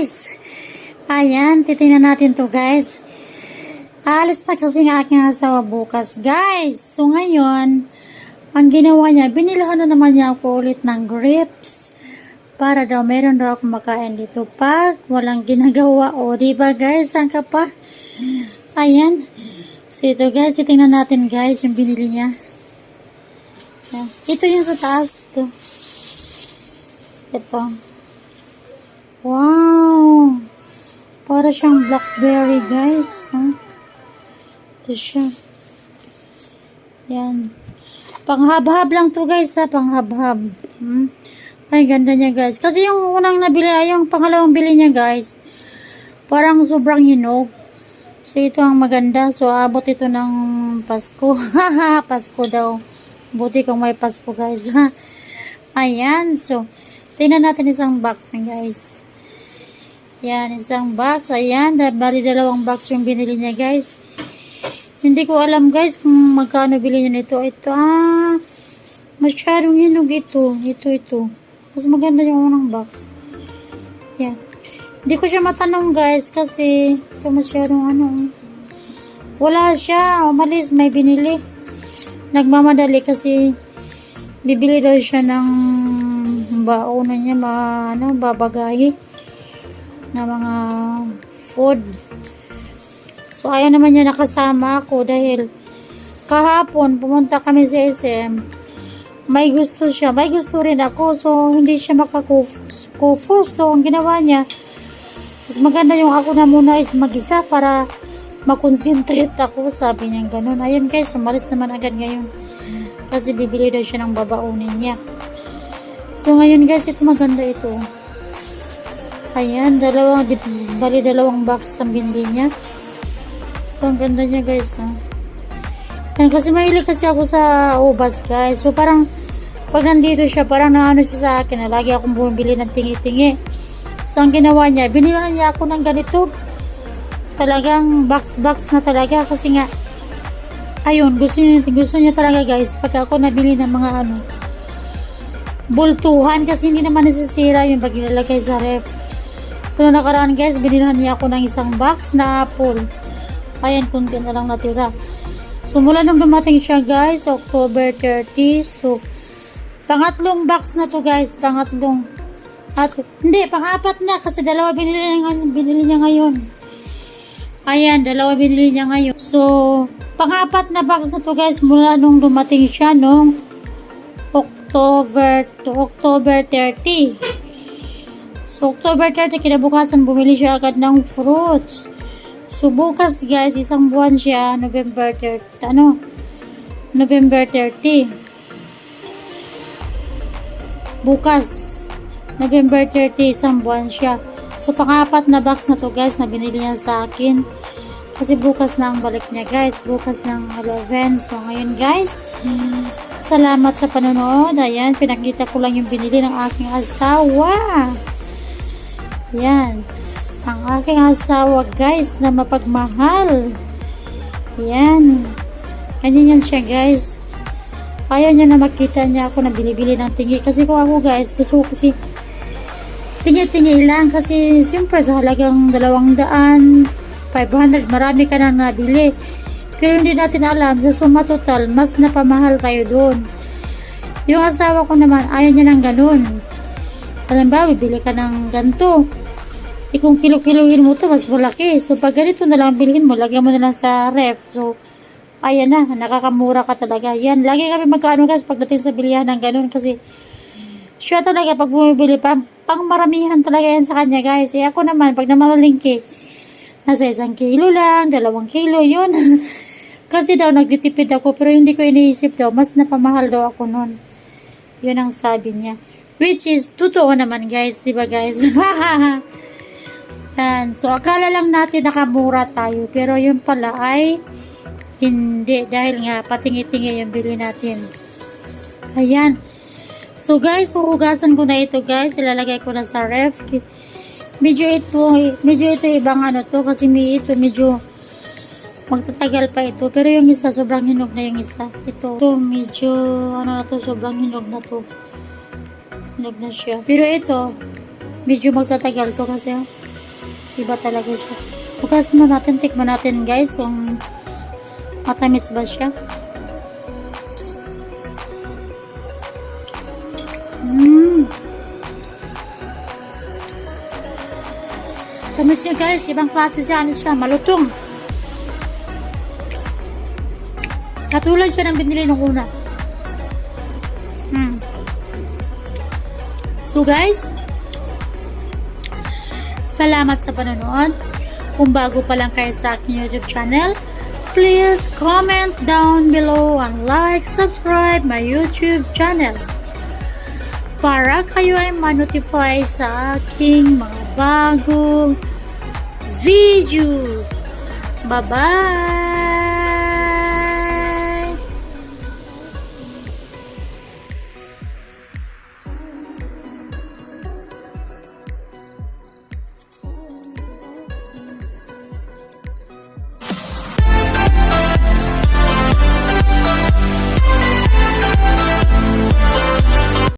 guys. Ayan, titingnan natin to guys. Alis na kasi ng aking asawa bukas. Guys, so ngayon, ang ginawa niya, binilhan na naman niya ako ulit ng grapes. Para daw, meron daw ako makain dito pag walang ginagawa. O, diba guys, ang pa? Ayan. So ito guys, titingnan natin guys yung binili niya. Ito yung sa taas. Ito. Ito. Wow! Para siyang blackberry, guys. Ha? Ito siya. Yan. Panghab-hab lang to, guys, ha? Panghab-hab. Hmm? Ay, ganda niya, guys. Kasi yung unang nabili, ay yung pangalawang bili niya, guys, parang sobrang hinog. So, ito ang maganda. So, abot ito ng Pasko. Haha, Pasko daw. Buti kung may Pasko, guys. Ayan. So, tingnan natin isang box, guys. Yan, isang box. Ayan, bali dalawang box yung binili niya, guys. Hindi ko alam, guys, kung magkano bili niya nito. Ito, ah, masyadong hinog ito. Ito, ito. Mas maganda yung unang box. Yan. Hindi ko siya matanong, guys, kasi ito masyadong ano. Wala siya. Umalis, may binili. Nagmamadali kasi bibili daw siya ng baona niya, ma, ano, babagahi na mga food. So, ayaw naman niya nakasama ako dahil kahapon pumunta kami sa SM. May gusto siya. May gusto rin ako. So, hindi siya makakufos. Kufos. So, ang ginawa niya, mas maganda yung ako na muna is mag-isa para makonsentrate ako. Sabi niya ganun. Ayun guys, umalis naman agad ngayon. Kasi bibili daw siya ng babaunin niya. So, ngayon guys, ito maganda ito. Ayan, dalawang, bali dalawang box ang binili niya. Ang ganda niya guys, ha. Yan, kasi mahilig kasi ako sa ubas guys. So, parang, pag nandito siya, parang naano siya sa akin, na lagi akong bumibili ng tingi-tingi. So, ang ginawa niya, binilan niya ako ng ganito. Talagang box-box na talaga kasi nga, ayun, gusto niya, gusto niya talaga guys, pag ako nabili ng mga ano, bultuhan kasi hindi naman nasisira yung pag sa ref. So, nung nakaraan guys, binilhan niya ako ng isang box na apple. Ayan, kunti na lang natira. So, mula nung dumating siya guys, October 30. So, pangatlong box na to guys. Pangatlong. At, hindi, pang-apat na kasi dalawa binili niya, binili niya ngayon. Ayan, dalawa binili niya ngayon. So, pang-apat na box na to guys mula nung dumating siya nung October to October 30. So, October 30, kinabukasan, bumili siya agad ng fruits. So, bukas, guys, isang buwan siya, November 30, ano, November 30. Bukas, November 30, isang buwan siya. So, pang-apat na box na to, guys, na binili niya sa akin. Kasi bukas na ang balik niya, guys. Bukas ng 11. So, ngayon, guys, salamat sa panonood. Ayan, pinakita ko lang yung binili ng aking asawa. Yan. Ang aking asawa, guys, na mapagmahal. Yan. Ganyan yan siya, guys. Ayaw niya na makita niya ako na bilibili ng tingi. Kasi kung ako, guys, gusto ko kasi tingi-tingi lang. Kasi, siyempre, sa halagang dalawang daan, 500, marami ka nang nabili. Pero hindi natin alam, sa suma total, mas napamahal tayo doon. Yung asawa ko naman, ayaw niya ng ganun. Alam ba, bibili ka ng ganito. Eh kung kilo-kilohin mo to mas malaki. So pag ganito na lang bilhin mo, lagyan mo na lang sa ref. So, ayan na, nakakamura ka talaga. Yan, lagi kami magkaano guys pagdating sa bilihan ng ganun kasi siya talaga pag bumibili, pang, pang maramihan talaga yan sa kanya guys. Eh ako naman, pag namalingki, nasa isang kilo lang, dalawang kilo, yun. kasi daw nagtitipid ako pero hindi ko iniisip daw, mas napamahal daw ako nun. Yun ang sabi niya. Which is, totoo naman guys, di ba guys? Yan. So, akala lang natin nakamura tayo. Pero yun pala ay hindi. Dahil nga, patingi-tingi yung bili natin. Ayan. So, guys, huhugasan ko na ito, guys. Ilalagay ko na sa ref. Medyo ito, medyo ito ibang ano to. Kasi may ito, medyo magtatagal pa ito. Pero yung isa, sobrang hinog na yung isa. Ito, ito medyo, ano na to, sobrang hinog na to. Hinog na siya. Pero ito, medyo magtatagal to kasi, oh. Iba talaga siya. Bukas na natin, tikman natin guys kung matamis ba siya. Mmm. Tamis niya guys, ibang klase siya, ano siya, malutong. Katulad siya ng binili nung una. Hmm. So guys, salamat sa panonood. Kung bago pa lang kayo sa aking YouTube channel, please comment down below and like, subscribe my YouTube channel para kayo ay ma-notify sa aking mga bagong video. Bye-bye!